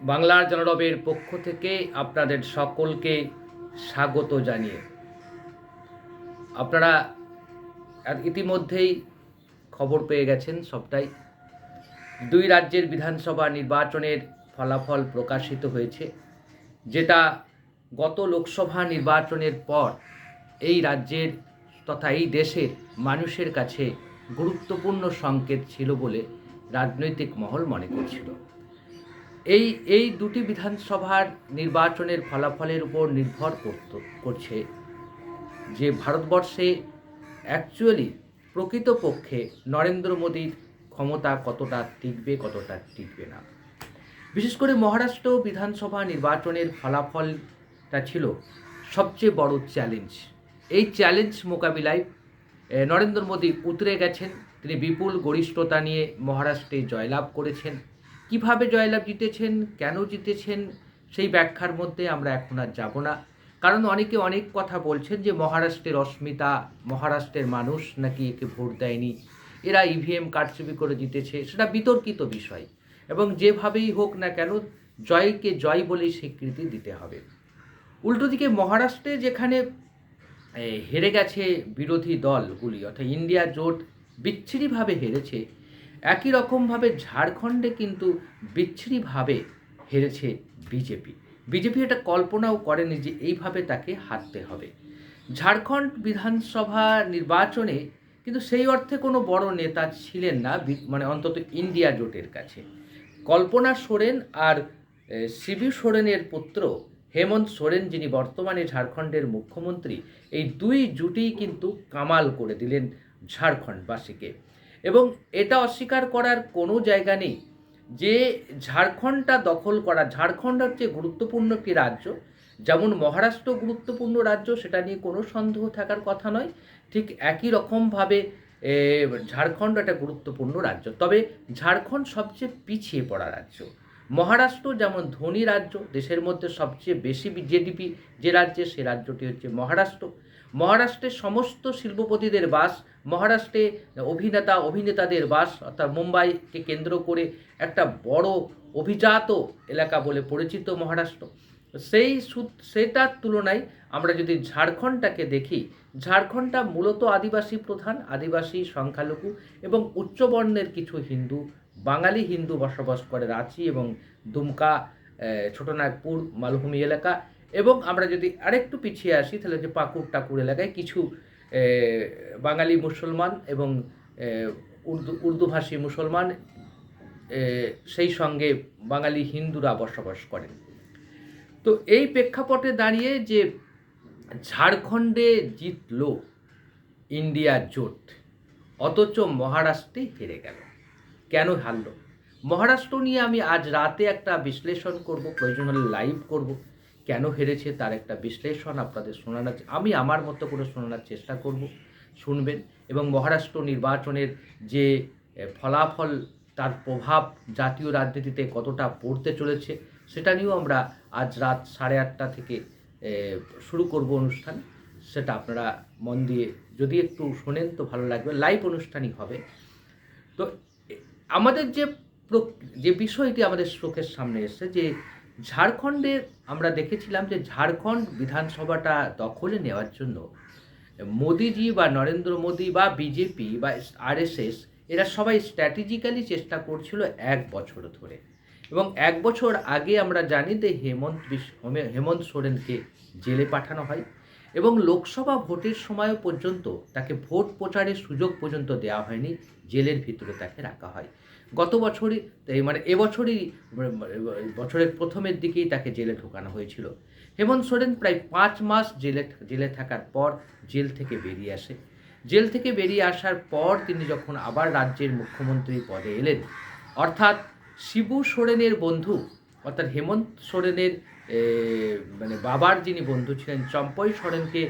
বাংলার জনরবের পক্ষ থেকে আপনাদের সকলকে স্বাগত জানিয়ে। আপনারা ইতিমধ্যেই খবর পেয়ে গেছেন সবটাই। দুই রাজ্যের বিধানসভা নির্বাচনের ফলাফল প্রকাশিত হয়েছে, যেটা গত লোকসভা নির্বাচনের পর এই রাজ্যের তথা এই দেশের মানুষের কাছে গুরুত্বপূর্ণ সংকেত ছিল বলে রাজনৈতিক মহল মনে করছিল। এই এই দুটি বিধানসভার নির্বাচনের ফলাফলের উপর নির্ভর করত, করছে যে ভারতবর্ষে অ্যাকচুয়ালি প্রকৃতপক্ষে নরেন্দ্র মোদীর ক্ষমতা কতটা টিকবে কতটা টিকবে না। বিশেষ করে মহারাষ্ট্র বিধানসভা নির্বাচনের ফলাফলটা ছিল সবচেয়ে বড় চ্যালেঞ্জ এই চ্যালেঞ্জ মোকাবিলায় নরেন্দ্র মোদী উতরে গেছেন। তিনি বিপুল গরিষ্ঠতা নিয়ে মহারাষ্ট্রে জয়লাভ করেছেন। কীভাবে জয়লাভ জিতেছেন, কেন জিতেছেন, সেই ব্যাখ্যার মধ্যে আমরা এখন আর যাব না। কারণ অনেকে অনেক কথা বলছেন যে মহারাষ্ট্রের অস্মিতা, মহারাষ্ট্রের মানুষ নাকি একে ভোট দেয়নি। এরা ইভিএম কারচুপি করে জিতেছে, সেটা বিতর্কিত বিষয়। এবং যেভাবেই হোক না কেন, জয়কে জয় বলেই স্বীকৃতি দিতে হবে। উল্টো দিকে মহারাষ্ট্রে যেখানে হেরে গেছে বিরোধী দলগুলি, অর্থাৎ ইন্ডিয়া জোট বিচ্ছিরিভাবে হেরেছে একই রকমভাবে ঝাড়খণ্ডে কিন্তু বিচ্ছিরিভাবে হেরেছে বিজেপি। বিজেপি এটা কল্পনাও করেনি যে এইভাবে তাকে হারতে হবে। ঝাড়খণ্ড বিধানসভা নির্বাচনে কিন্তু সেই অর্থে কোনো বড় নেতা ছিলেন না মানে অন্তত ইন্ডিয়া জোটের কাছে। কল্পনা সোরেন আর শিবু সোরেনের পুত্র হেমন্ত সোরেন, যিনি বর্তমানে ঝাড়খণ্ডের মুখ্যমন্ত্রী, এই দুই জুটিই কিন্তু কামাল করে দিলেন ঝাড়খণ্ডবাসীকে। এবং এটা অস্বীকার করার কোনো জায়গা নেই। যে ঝাড়খণ্ডটা দখল করা, ঝাড়খণ্ড হচ্ছে গুরুত্বপূর্ণ একটি রাজ্য। যেমন মহারাষ্ট্র গুরুত্বপূর্ণ রাজ্য, সেটা নিয়ে কোনো সন্দেহ থাকার কথা নয়। ঠিক একই রকমভাবে ঝাড়খণ্ড একটা গুরুত্বপূর্ণ রাজ্য। তবে ঝাড়খণ্ড সবচেয়ে পিছিয়ে পড়া রাজ্য। মহারাষ্ট্র যেমন ধনী রাজ্য, দেশের মধ্যে সবচেয়ে বেশি জিডিপি যে রাজ্যে, সে রাজ্যটি হচ্ছে মহারাষ্ট্র। মহারাষ্ট্রের সমস্ত শিল্পপতিদের বাস মহারাষ্ট্রে অভিনেতা, অভিনেতাদের বাস, অর্থাৎ মুম্বাইকে কেন্দ্র করে একটা বড় অভিজাত এলাকা বলে পরিচিত মহারাষ্ট্র। সেই সেটার তুলনায় আমরা যদি ঝাড়খণ্ডটাকে দেখি, ঝাড়খণ্ডটা মূলত আদিবাসী প্রধান, আদিবাসী সংখ্যালঘু এবং উচ্চবর্ণের কিছু হিন্দু, বাঙালি হিন্দু বসবাস করে রাঁচি এবং দুমকা ছোটনাগপুর, মালভূমি এলাকা। এবং আমরা যদি আরেকটু পিছিয়ে আসি, তাহলে যে পাকুর টাকুর এলাকায় কিছু বাঙালি মুসলমান এবং উর্দু, উর্দুভাষী মুসলমান সেই সঙ্গে বাঙালি হিন্দুরা বসবাস করেন। তো এই প্রেক্ষাপটে দাঁড়িয়ে যে ঝাড়খণ্ডে জিতল ইন্ডিয়া জোট, অথচ মহারাষ্ট্রে হেরে গেল। কেন হারলো? মহারাষ্ট্র নিয়ে আমি আজ রাতে একটা বিশ্লেষণ করব, প্রয়োজন হলে লাইভ করব। কেন হেরেছে তার একটা বিশ্লেষণ আপনাদের শোনানোর আমি আমার মতো করে শোনানোর চেষ্টা করব, শুনবেন এবং মহারাষ্ট্র নির্বাচনের যে ফলাফল তার প্রভাব জাতীয় রাজনীতিতে কতটা পড়তে চলেছে সেটা নিয়েও আমরা আজ রাত সাড়ে আটটা থেকে শুরু করব অনুষ্ঠান। সেটা আপনারা মন দিয়ে যদি একটু শোনেন তো ভালো লাগবে। লাইভ অনুষ্ঠানই হবে। তো আমাদের যে যে বিষয়টি আমাদের চোখের সামনে এসেছে যে ঝাড়খণ্ডে আমরা দেখেছিলাম যে ঝাড়খণ্ড বিধানসভাটা দখলে নেওয়ার জন্য মোদিজি বা নরেন্দ্র মোদী বা বিজেপি বা আরএসএস, এরা সবাই স্ট্র্যাটেজিক্যালি চেষ্টা করছিল এক বছর ধরে। এবং এক বছর আগে আমরা জানি যে হেমন্ত হেমন্ত সোরেনকে জেলে পাঠানো হয় এবং লোকসভা ভোটের সময়ও পর্যন্ত তাকে ভোট প্রচারের সুযোগ পর্যন্ত দেওয়া হয়নি, জেলের ভিতরে তাকে রাখা হয়। গত বছরই মানে এবছরই বছরের প্রথমের দিকেই তাকে জেলে ঢোকানো হয়েছিল। হেমন্ত সোরেন প্রায় পাঁচ মাস জেলে জেলে থাকার পর জেল থেকে বেরিয়ে আসে। জেল থেকে বেরিয়ে আসার পর তিনি যখন আবার রাজ্যের মুখ্যমন্ত্রী পদে এলেন, অর্থাৎ শিবু সোরেনের বন্ধু, অর্থাৎ হেমন্ত সোরেনের মানে বাবার যিনি বন্ধু ছিলেন, চম্পই সোরেনকে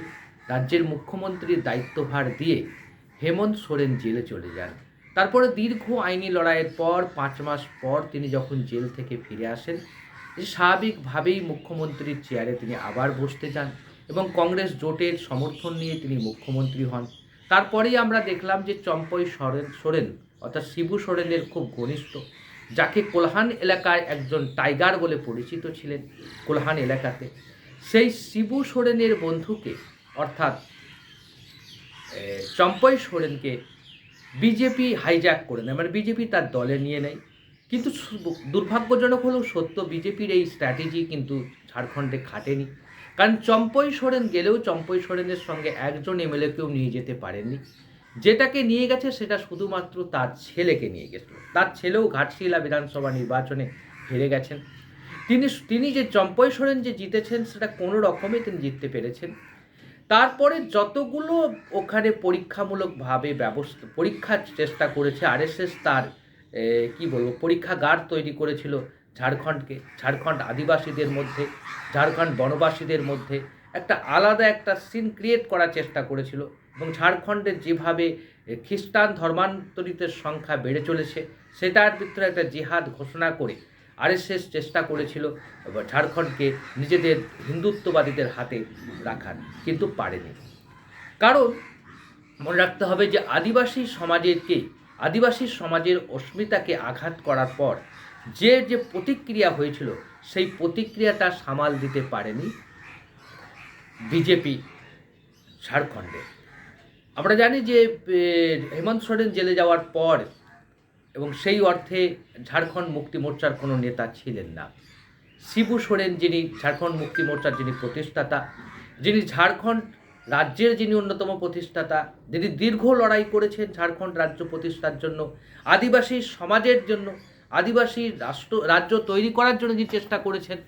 রাজ্যের মুখ্যমন্ত্রীর দায়িত্বভার দিয়ে হেমন্ত সোরেন জেলে চলে যান। তারপরে দীর্ঘ আইনি লড়াইয়ের পর, পাঁচ মাস পর তিনি যখন জেল থেকে ফিরে আসেন স্বাভাবিকভাবেই মুখ্যমন্ত্রীর চেয়ারে তিনি আবার বসতে যান এবং কংগ্রেস জোটের সমর্থন নিয়ে তিনি মুখ্যমন্ত্রী হন। তারপরেই আমরা দেখলাম যে চম্পই সোরেন সোরেন, অর্থাৎ শিবু সোরেনের খুব ঘনিষ্ঠ, যাকে কোলহান এলাকায় একজন টাইগার বলে পরিচিত ছিলেন কোলহান এলাকাতে। সেই শিবু সোরেনের বন্ধুকে, অর্থাৎ চম্পই সোরেনকে বিজেপি হাইজ্যাক করে নেয় মানে বিজেপি তার দলে নিয়ে নেয়। কিন্তু দুর্ভাগ্যজনক হলেও সত্য, বিজেপির এই স্ট্র্যাটেজি কিন্তু ঝাড়খণ্ডে খাটেনি। কারণ চম্পই সোরেন গেলেও চম্পই সোরেনের সঙ্গে একজন এমএলএকেও নিয়ে যেতে পারেননি। যেটাকে নিয়ে গেছে সেটা শুধুমাত্র তার ছেলেকে নিয়ে গেছিল তার ছেলেও ঘাটশিলা বিধানসভা নির্বাচনে হেরে গেছেন। তিনি তিনি যে চম্পই সোরেন যে জিতেছেন সেটা কোনো রকমে তিনি জিততে পেরেছেন। তারপরে যতগুলো ওখানে পরীক্ষামূলকভাবে ব্যবস্থা, পরীক্ষার চেষ্টা করেছে, আরএসএস তার কি বলব, পরীক্ষাগার তৈরি করেছিল ঝাড়খণ্ডকে, ঝাড়খণ্ড আদিবাসীদের মধ্যে, ঝাড়খণ্ড বনবাসীদের মধ্যে। একটা আলাদা একটা সিন ক্রিয়েট করার চেষ্টা করেছিল এবং ঝাড়খণ্ডে যেভাবে খ্রিস্টান ধর্মান্তরিতের সংখ্যা বেড়ে চলেছে, সেটার ভিতরে একটা জিহাদ ঘোষণা করে আরএসএস চেষ্টা করেছিল ঝাড়খণ্ডকে নিজেদের হিন্দুত্ববাদীদের হাতে রাখার, কিন্তু পারেনি। কারণ মনে রাখতে হবে যে আদিবাসী সমাজেরকে আদিবাসী সমাজের অস্মিতাকে আঘাত করার পর যে যে প্রতিক্রিয়া হয়েছিল, সেই প্রতিক্রিয়াটা সামাল দিতে পারেনি বিজেপি ঝাড়খণ্ডে। আমরা জানি যে হেমন্ত সোরেন জেলে যাওয়ার পর এবং সেই অর্থে ঝাড়খণ্ড মুক্তি মোর্চার কোনো নেতা ছিলেন না। শিবু সোরেন যিনি ঝাড়খণ্ড মুক্তি মোর্চার যিনি প্রতিষ্ঠাতা, যিনি ঝাড়খণ্ড রাজ্যের যিনি অন্যতম প্রতিষ্ঠাতা, যিনি দীর্ঘ লড়াই করেছেন ঝাড়খণ্ড রাজ্য প্রতিষ্ঠার জন্য, আদিবাসী সমাজের জন্য, আদিবাসী রাষ্ট্র, রাজ্য তৈরি করার জন্য যিনি চেষ্টা করেছেন,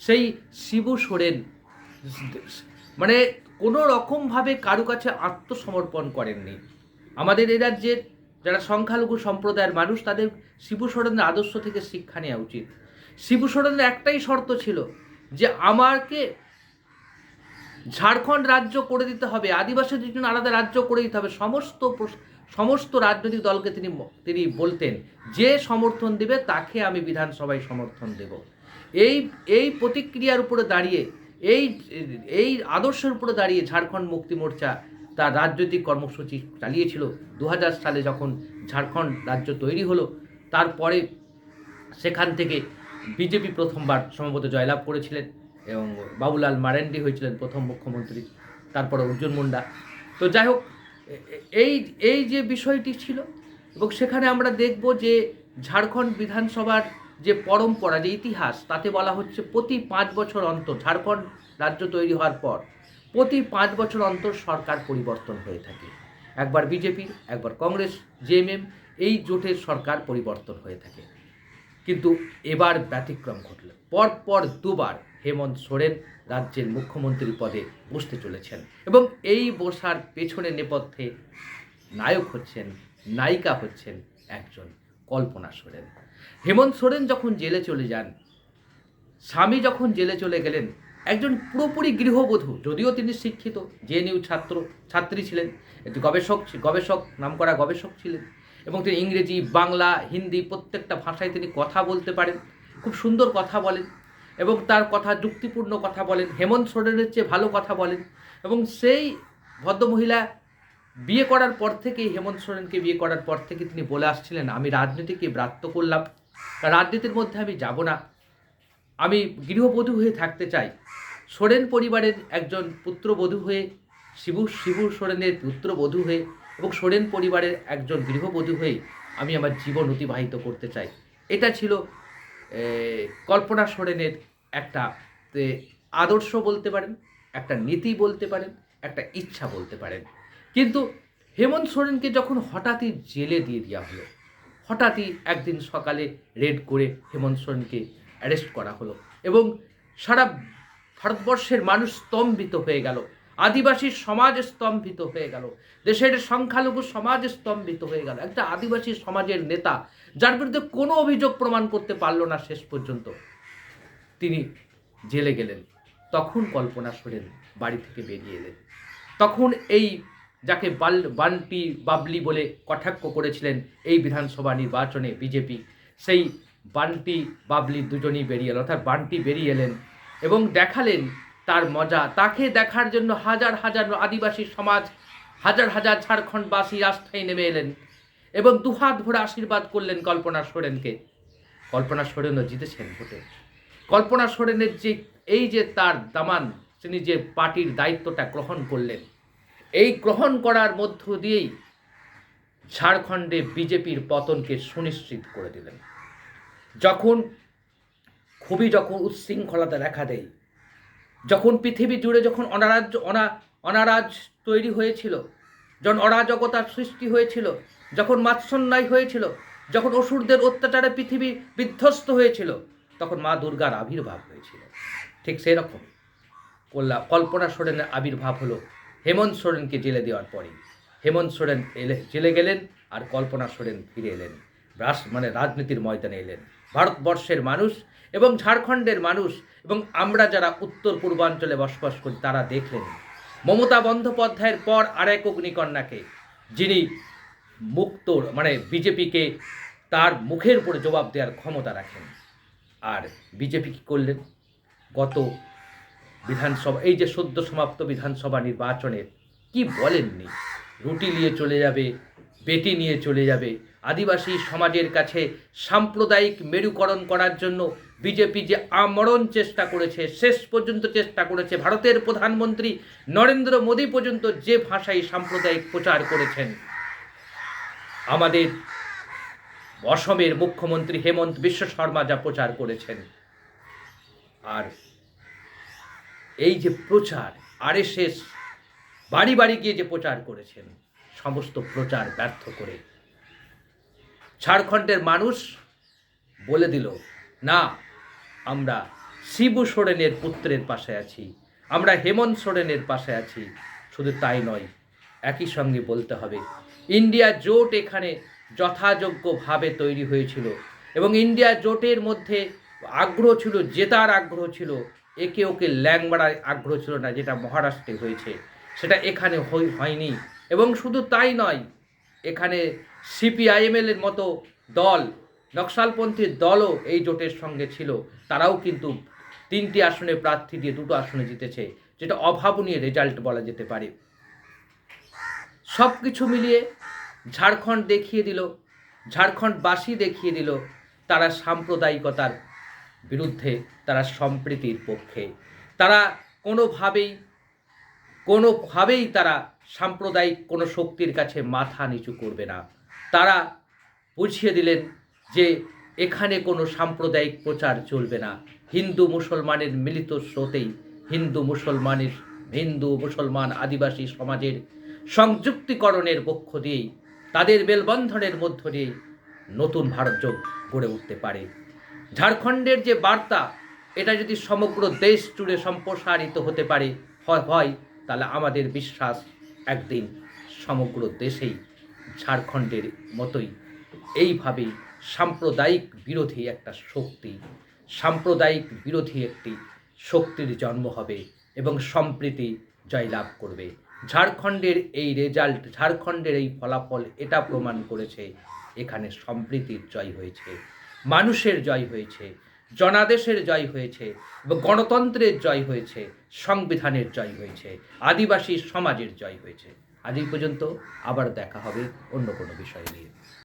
সেই শিবু সোরেন মানে কোনো রকমভাবে কারও কাছে আত্মসমর্পণ করেননি। আমাদের এ রাজ্যের যারা সংখ্যালঘু সম্প্রদায়ের মানুষ, তাদের শিবু সোরেনের আদর্শ থেকে শিক্ষা নেওয়া উচিত। শিবু সোরেনের একটাই শর্ত ছিল যে আমাকে ঝাড়খণ্ড রাজ্য করে দিতে হবে, আদিবাসীদের জন্য আলাদা রাজ্য করে দিতে হবে। সমস্ত সমস্ত রাজনৈতিক দলকে তিনি তিনি বলতেন, যে সমর্থন দেবে, তাকে আমি বিধানসভায় সমর্থন দেব। এই এই প্রতিক্রিয়ার উপরে দাঁড়িয়ে, এই এই আদর্শের উপরে দাঁড়িয়ে ঝাড়খণ্ড মুক্তি মোর্চা তার রাজনৈতিক কর্মসূচি চালিয়েছিল। দু হাজার সালে যখন ঝাড়খণ্ড রাজ্য তৈরি হলো, তারপরে সেখান থেকে বিজেপি প্রথমবার সম্ভবত জয়লাভ করেছিলেন এবং বাবুলাল মারেন্ডি হয়েছিলেন প্রথম মুখ্যমন্ত্রী, তারপরে অর্জুন মুন্ডা। তো যাই হোক, এই এই যে বিষয়টি ছিল এবং সেখানে আমরা দেখব যে ঝাড়খণ্ড বিধানসভার যে পরম্পরা, যে ইতিহাস, তাতে বলা হচ্ছে প্রতি পাঁচ বছর অন্তর ঝাড়খণ্ড রাজ্য তৈরি হওয়ার পর প্রতি পাঁচ বছর অন্তর সরকার পরিবর্তন হয়ে থাকে। একবার বিজেপি, একবার কংগ্রেস জেএমএম এই জোটের সরকার পরিবর্তন হয়ে থাকে। কিন্তু এবার ব্যতিক্রম ঘটল। পরপর দুবার হেমন্ত সোরেন রাজ্যের মুখ্যমন্ত্রী পদে বসতে চলেছেন এবং এই বসার পেছনে নেপথ্যে নায়ক হচ্ছেন, নায়িকা হচ্ছেন একজন কল্পনা সোরেন। হেমন্ত সোরেন যখন জেলে চলে যান, স্বামী যখন জেলে চলে গেলেন একজন পুরোপুরি গৃহবধূ, যদিও তিনি শিক্ষিত জেএনইউ ছাত্র, ছাত্রী ছিলেন, একটি গবেষক গবেষক, নামকরা গবেষক ছিলেন, এবং তিনি ইংরেজি, বাংলা, হিন্দি প্রত্যেকটা ভাষায় তিনি কথা বলতে পারেন, খুব সুন্দর কথা বলেন, এবং তার কথা যুক্তিপূর্ণ কথা বলেন, হেমন্ত সোরেনের চেয়ে ভালো কথা বলেন, এবং সেই ভদ্রমহিলা বিয়ে করার পর থেকেই হেমন্ত সোরেনকে বিয়ে করার পর থেকে তিনি বলে আসছিলেন, আমি রাজনীতিকে ব্রাত্য করলাম রাজনীতির মধ্যে আমি যাব না, আমি গৃহবধূ হয়ে থাকতে চাই সোরেন পরিবারের একজন পুত্রবধূ হয়ে, শিবু শিবু সোরেনের পুত্রবধূ হয়ে এবং সোরেন পরিবারের একজন গৃহবধূ হয়ে আমি আমার জীবন অতিবাহিত করতে চাই। এটা ছিল কল্পনা সোরেনের একটা আদর্শ বলতে পারেন, একটা নীতি বলতে পারেন, একটা ইচ্ছা বলতে পারেন। কিন্তু হেমন্ত সোরেনকে যখন হঠাৎই জেলে দিয়ে দেওয়া হলো, হঠাৎই একদিন সকালে রেড করে হেমন্ত সোরেনকে অ্যারেস্ট করা হলো এবং সারা ভারতবর্ষের মানুষ স্তম্ভিত হয়ে গেল। আদিবাসী সমাজ স্তম্ভিত হয়ে গেল। দেশের সংখ্যালঘু সমাজ স্তম্ভিত হয়ে গেল। একটা আদিবাসী সমাজের নেতা, যার বিরুদ্ধে কোনো অভিযোগ প্রমাণ করতে পারল না শেষ পর্যন্ত। তিনি জেলে গেলেন। তখন কল্পনা সোরেন বাড়ি থেকে বেরিয়ে এলেন। তখন এই যাকে বাল বান্টি বাবলি বলে কটাক্ষ করেছিলেন এই বিধানসভা নির্বাচনে বিজেপি, সেই বান্টি বাবলি দুজনই বেরিয়ে এলো অর্থাৎ বান্টি বেরিয়ে এলেন এবং দেখালেন তার মজা। তাকে দেখার জন্য হাজার হাজার আদিবাসী সমাজ, হাজার হাজার ঝাড়খণ্ডবাসী রাস্তায় নেমে এলেন এবং দুহাত ভরে আশীর্বাদ করলেন কল্পনা সোরেনকে। কল্পনা সোরেনও জিতেছেন ভোটে। কল্পনা সোরেনের যে এই যে তার দামান, তিনি যে পার্টির দায়িত্বটা গ্রহণ করলেন, এই গ্রহণ করার মধ্য দিয়েই ঝাড়খণ্ডে বিজেপির পতনকে সুনিশ্চিত করে দিলেন। যখন খুবই যখন উচ্ছৃঙ্খলতা দেখা দেয়, যখন পৃথিবী জুড়ে যখন অনারাজ্য, অনা, অনারাজ তৈরি হয়েছিল, যখন অরাজকতার সৃষ্টি হয়েছিল, যখন মাৎসন্যায় হয়েছিল, যখন অসুরদের অত্যাচারে পৃথিবী বিধ্বস্ত হয়েছিল, তখন মা দুর্গার আবির্ভাব হয়েছিল। ঠিক সেই রকম কল্লা, কল্পনা সোরেনের আবির্ভাব হলো হেমন্ত সোরেনকে জেলে দেওয়ার পরে হেমন্ত সোরেন এলে, জেলে গেলেন আর কল্পনা সোরেন ফিরে এলেন। রাস মানে রাজনীতির ময়দানে এলেন। ভারতবর্ষের মানুষ এবং ঝাড়খণ্ডের মানুষ এবং আমরা যারা উত্তর পূর্বাঞ্চলে বসবাস করি, তারা দেখলেন। মমতা বন্দ্যোপাধ্যায়ের পর আরেক অগ্নিকন্যাকে, যিনি মুক্ত মানে বিজেপিকে তার মুখের উপরে জবাব দেওয়ার ক্ষমতা রাখেন। আর বিজেপি কী করলেন? গত বিধানসভা, এই যে সদ্য সমাপ্ত বিধানসভা নির্বাচনের কি বলেননি? রুটি নিয়ে চলে যাবে বেটি নিয়ে চলে যাবে। আদিবাসী সমাজের কাছে সাম্প্রদায়িক মেরুকরণ করার জন্য বিজেপি যে আমরণ চেষ্টা করেছে, শেষ পর্যন্ত চেষ্টা করেছে, ভারতের প্রধানমন্ত্রী নরেন্দ্র মোদী পর্যন্ত যে ভাষায় সাম্প্রদায়িক প্রচার করেছেন। আমাদের অসমের মুখ্যমন্ত্রী হেমন্ত বিশ্ব শর্মা যা প্রচার করেছেন। আর এই যে প্রচার, আরএসএস বাড়ি বাড়ি গিয়ে যে প্রচার করেছেন সমস্ত প্রচার ব্যর্থ করে। ঝাড়খণ্ডের মানুষ বলে দিল, না, আমরা শিবু সোরেনের পুত্রের পাশে আছি, আমরা হেমন্ত সোরেনের পাশে আছি, শুধু তাই নয়, একই সঙ্গে বলতে হবে, ইন্ডিয়া জোট এখানে যথাযোগ্যভাবে তৈরি হয়েছিল এবং ইন্ডিয়া জোটের মধ্যে আগ্রহ ছিল, জেতার আগ্রহ ছিল, একে ওকে ল্যাংবাড়ার আগ্রহ ছিল না, যেটা মহারাষ্ট্রে হয়েছে, সেটা এখানে হয়নি। এবং শুধু তাই নয়, এখানে সিপিআইএমএল এর মতো দল, নকশালপন্থী দলও এই জোটের সঙ্গে ছিল। তারাও কিন্তু তিনটি আসনে প্রার্থী দিয়ে দুটো আসনে জিতেছে, যেটা অভাবনীয় রেজাল্ট বলা যেতে পারে। সব কিছু মিলিয়ে ঝাড়খণ্ড দেখিয়ে দিল, ঝাড়খণ্ডবাসী দেখিয়ে দিল তারা সাম্প্রদায়িকতার বিরুদ্ধে, তারা সম্প্রীতির পক্ষে। তারা কোনোভাবেই কোনোভাবেই তারা সাম্প্রদায়িক কোনো শক্তির কাছে মাথা নিচু করবে না। তারা বুঝিয়ে দিলেন যে এখানে কোনো সাম্প্রদায়িক প্রচার চলবে না। হিন্দু মুসলমানের মিলিত স্রোতেই হিন্দু মুসলমানের, হিন্দু মুসলমান আদিবাসী সমাজের সংযুক্তিকরণের পক্ষ দিয়েই, তাদের মেলবন্ধনের মধ্য দিয়েই নতুন ভারত গড়ে উঠতে পারে। ঝাড়খণ্ডের যে বার্তা, এটা যদি সমগ্র দেশ জুড়ে সম্প্রসারিত হতে পারে হয়, তাহলে আমাদের বিশ্বাস একদিন সমগ্র দেশেই ঝাড়খণ্ডের মতোই এইভাবেই সাম্প্রদায়িক বিরোধী একটা শক্তি, সাম্প্রদায়িক বিরোধী একটি শক্তির জন্ম হবে এবং সম্প্রীতি জয়লাভ করবে। ঝাড়খণ্ডের এই রেজাল্ট ঝাড়খণ্ডের এই ফলাফল এটা প্রমাণ করেছে, এখানে সম্প্রীতির জয় হয়েছে, মানুষের জয় হয়েছে জনাদেশের জয় হয়েছে গণতন্ত্রের জয় হয়েছে, সংবিধানের জয় হয়েছে, আদিবাসী সমাজের জয় হয়েছে। আজ এই পর্যন্ত আবার দেখা হবে অন্য কোনো বিষয় নিয়ে।